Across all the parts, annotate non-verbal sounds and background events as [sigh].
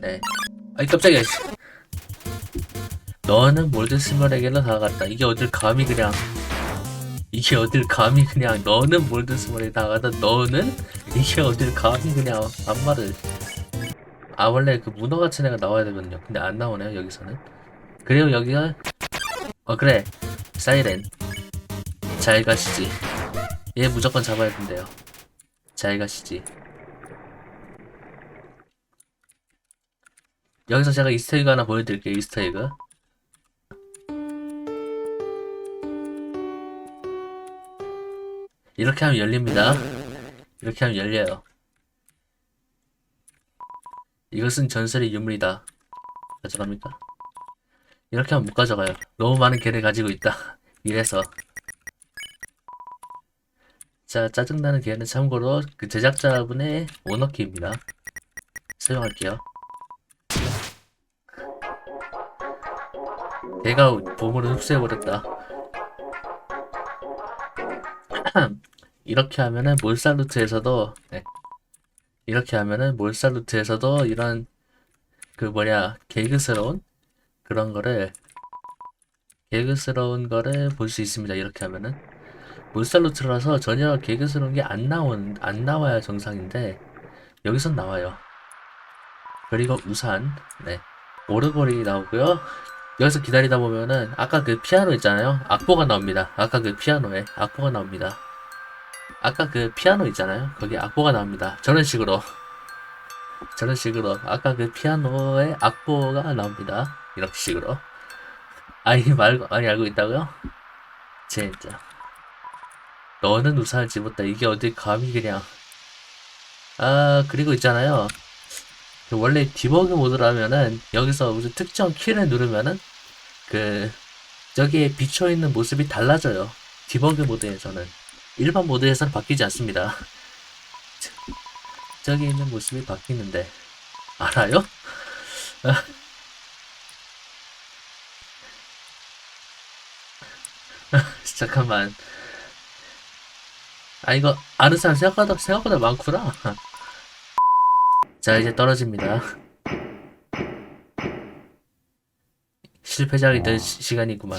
네. 아이 깜짝이야. 씨. 너는 몰드스몰에게로 다가갔다. 이게 어딜 감히 그냥 이게 어딜 감히 그냥 너는 몰드스몰에 다가갔다. 너는 이게 어딜 감히 그냥 반말을 아 원래 그 문어 같은 애가 나와야 되거든요. 근데 안 나오네요 여기서는. 그리고 여기가 어 그래 사이렌 잘 가시지. 얘 무조건 잡아야 된대요. 잘 가시지. 여기서 제가 이스터에그 하나 보여드릴게요. 이스터에그. 이렇게 하면 열립니다. 이렇게 하면 열려요. 이것은 전설의 유물이다. 가져갑니까? 이렇게 하면 못 가져가요. 너무 많은 개를 가지고 있다. [laughs] 이래서. 자, 짜증나는 개는 참고로 그 제작자분의 오너키입니다. 사용할게요. 걔가 보물을 흡수해버렸다. [clears throat] 이렇게 하면은 몰살루트에서도 네. 이렇게 하면은 몰살루트에서도 이런 그 뭐냐 개그스러운 그런 거를 개그스러운 거를 볼 수 있습니다. 이렇게 하면은 몰살루트라서 전혀 개그스러운 게 안 나온 안 나와야 정상인데 여기선 나와요. 그리고 우산 네 오르골이 나오고요. 여기서 기다리다 보면은 아까 그 피아노 있잖아요. 악보가 나옵니다. 아까 그 피아노에 악보가 나옵니다. 아까 그 피아노 있잖아요. 거기 악보가 나옵니다. 저런 식으로 저런 식으로 아까 그 피아노에 악보가 나옵니다. 이렇게 식으로 아니 말고 아니 알고 있다고요? 진짜 너는 우산을 집었다. 이게 어디 감히 그냥 아 그리고 있잖아요. 그 원래 디버그 모드라면은 여기서 무슨 특정 키를 누르면은 그 저기에 비춰 있는 모습이 달라져요. 디버그 모드에서는 일반 모드에서는 바뀌지 않습니다. [laughs] 저기 있는 모습이 바뀌는데 알아요? [laughs] 잠깐만. 아 이거 아는 사람 생각보다 생각보다 많구나. [laughs] 자 이제 떨어집니다. 실패작이 된 어. 시, 시간이구만.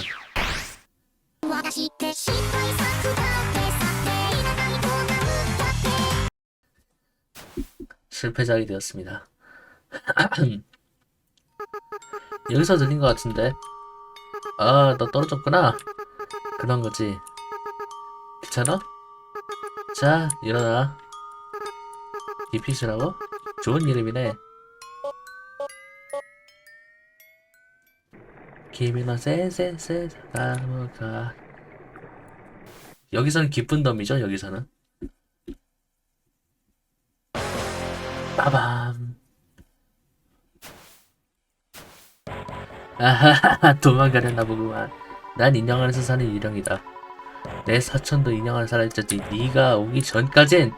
실패작이 되었습니다. [clears throat] 여기서 들린 것 같은데. 아, 너 떨어졌구나. 그런 거지. 괜찮아? 자, 일어나. 디피시라고? 좋은 이름이네. 기미너 세세세 가무가. 여기서는 기쁜 덤이죠 여기서는? 빠밤. 아하하 도망가려나 보구만. 난 인형 안에서 사는 일령이다. 내 사촌도 인형 안에 살아있었지 네가 오기 전까진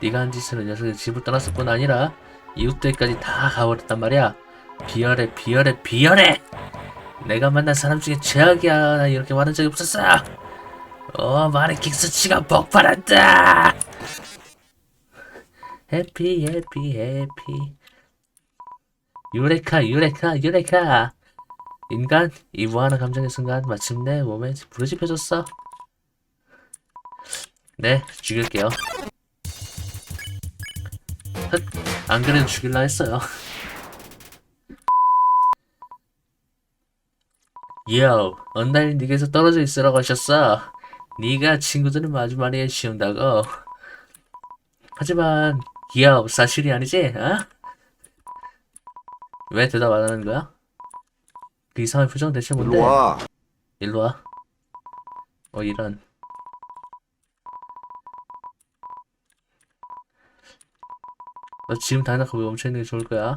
네가 한 짓으로 녀석이 집을 떠났을 뿐 아니라 이웃들까지 다 가버렸단 말이야. 비열해 비열해 비열해 내가 만난 사람 중에 최악이야. 나 이렇게 말한 적이 없었어. 어 마네킹 수치가 폭발한다. 해피 해피 해피. 유레카 유레카 유레카. 인간 이 무한한 감정의 순간 마침내 몸에 부르짖혀졌어. 네 죽일게요. 흑, 안 그래도 죽일라 했어요 요, 언날 니게서 떨어져 있으라고 하셨어. 네가 친구들을 마주 많이 쉬운다고. 하지만 요, 사실이 아니지? 어? 왜 대답 안 하는 거야? 그 이상한 표정 대체 뭔데? 일로 와. 일로 와. 어 이런. 너 지금 당장 거기 멈춰 있는 게 좋을 거야.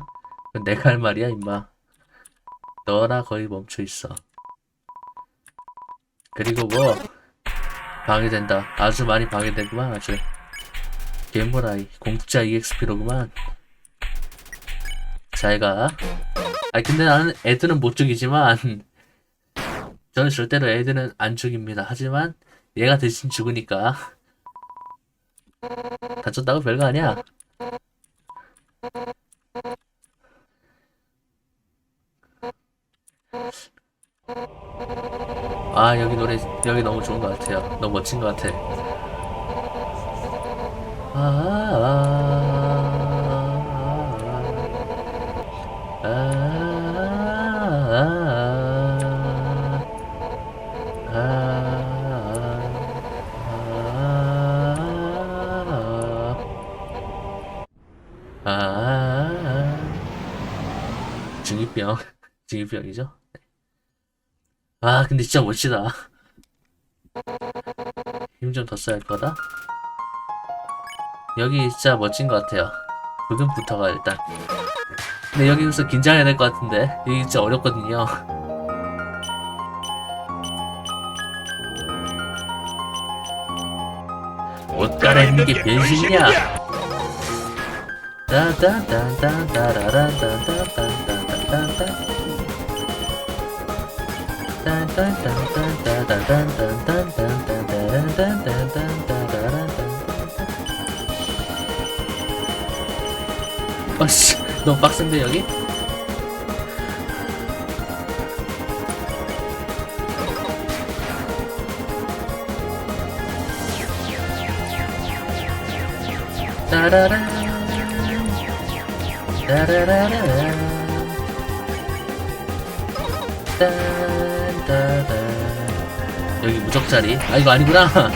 내가 할 말이야, 임마. 너나 거기 멈춰 있어. 그리고 뭐 방해된다. 아주 많이 방해되구만 아주. 게임보라이 공짜 EXP로구만. 잘가. 아 근데 나는 애들은 못 죽이지만 저는 절대로 애들은 안 죽입니다. 하지만 얘가 대신 죽으니까 다쳤다고 별거 아니야. 아 여기 노래 여기 너무 좋은 것 같아요. 너무 멋진 것 같아. 아, 아, 아, 아, 아, 중이병, 중이병이죠? 아, 근데 진짜 멋지다. 힘 좀 더 써야 할 거다. 여기 진짜 멋진 것 같아요. 부금부터가 일단. 근데 여기서 긴장해야 될 것 같은데. 이게 진짜 어렵거든요. 옷 갈아입는 게 변신이야. 따단단단다라란단단단단단단 단. 어씨 [laughs] 너무 빡센데 여기? 따라란 따라라란 딴따단 여기 무적자리. 아 이거 아니구나. [laughs]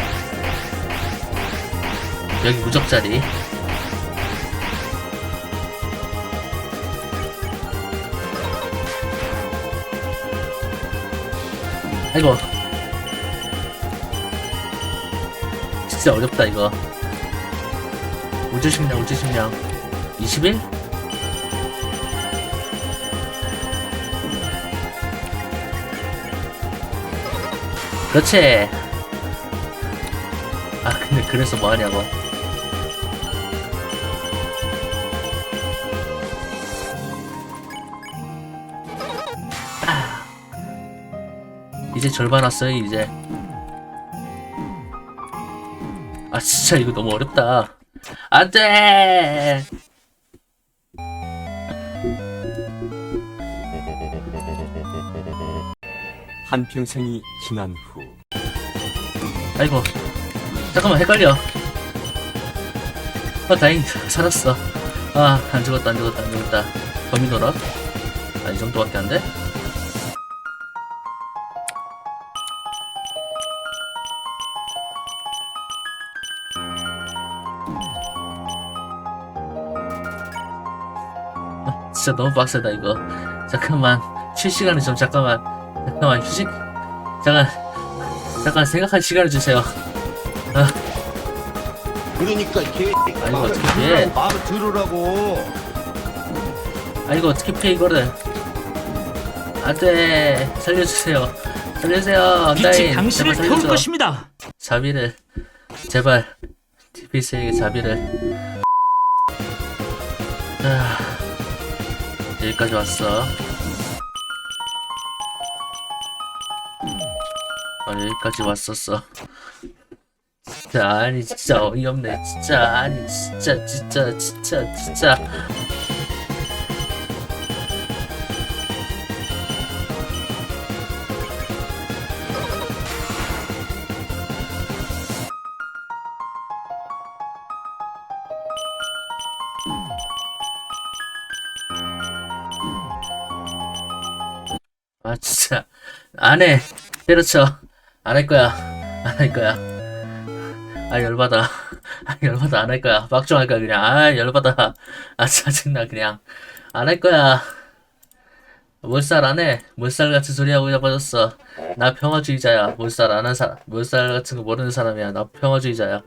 여기 무적자리 아이고 진짜 어렵다 이거. 우주식량 우주식량. 21? 그렇지. 아 근데 그래서 뭐하냐고 이제 절반 왔어요 이제. 아 진짜 이거 너무 어렵다. 안돼! 한평생이 지난 후. 아이고 잠깐만 헷갈려. 아 다행히 살았어. 아 안 죽었다 안 죽었다 안 죽었다. 범인노라 아이 정도밖에 안 돼? 진짜 너무 빡세다 이거. 잠깐만. 쉴 시간을 좀 잠깐만 잠깐만 휴식? 잠깐 잠깐 생각할 시간을 주세요. 그러니까 개 아이고, 어떻게 해. 마음을 들으라고. 아 이거 어떻게 피해 이거를. 안돼. 살려주세요. 살려주세요 빛이 당신을 태울 살려줘. 것입니다. 자비를. 제발. TBS에게 자비를. 아, 여기까지 왔어. 어, 여기까지 왔었어. 진짜 아니 진짜 어이없네. 진짜 아니 진짜 진짜 진짜 진짜 아 진짜. 안 해. 때려쳐. 안 할 거야. 안 할 거야. 아 열받아. 아 열받아. 안 할 거야. 막중할 거야 그냥. 아 열받아. 아 짜증나 그냥. 안 할 거야. 몰살 안해. 몰살 같은 소리 하고 잡아줬어. 나 평화주의자야. 몰살 안 한 사람. 몰살 같은 거 모르는 사람이야. 나 평화주의자야